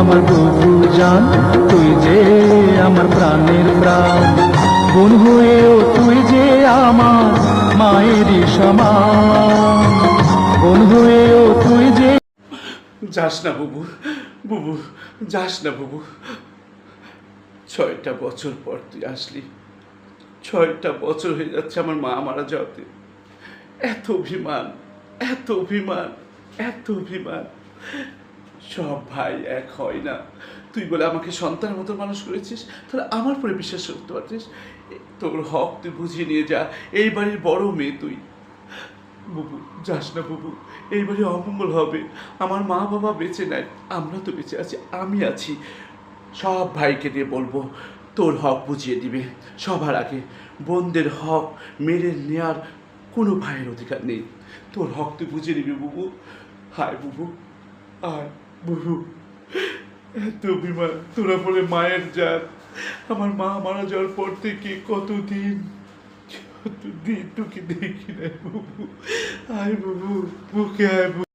আমার বুবু জান, তুই যে আমার প্রাণের প্রাণ। বোন হয়েও তুই যে আমার মায়েরই সমান। বোন হয়েও তুই যে যাস না বুবু বুবু, যাস না বুবু। ছয়টা বছর পর তুই আসলি। ছয়টা বছর হয়ে যাচ্ছে আমার মা মারা যাওয়াতে। এত অভিমান এত অভিমান এত অভিমান। সব ভাই এক হয় না। তুই বলে আমাকে সন্তানের মতো মানুষ করেছিস, তাহলে আমার পরে বিশ্বাস করতে পারছিস তোর হক তুই বুঝিয়ে নিয়ে যা, এই বাড়ির বড় মেয়ে তুই। বুবু, যাস না বুবু এইবারে অমঙ্গল হবে। আমার মা বাবা বেঁচে নেয় আমরা তো বেঁচে আছি, আমি আছি। সব ভাইকে দিয়ে বলব, তোর হক বুঝিয়ে দিবে। সবার আগে বোনদের হক মেরে নেয়ার কোনো ভাইয়ের অধিকার নেই। তোর হক তুই বুঝিয়ে নিবি বুবু। হায় বুবু আয় বুবু এত বিমান তোরা বলে মায়ের জাত। আমার মা মারা যাওয়ার পর থেকে কতদিন কতদিন তোকে দেখি না বুবু। আয় বুবু, বুকে আয়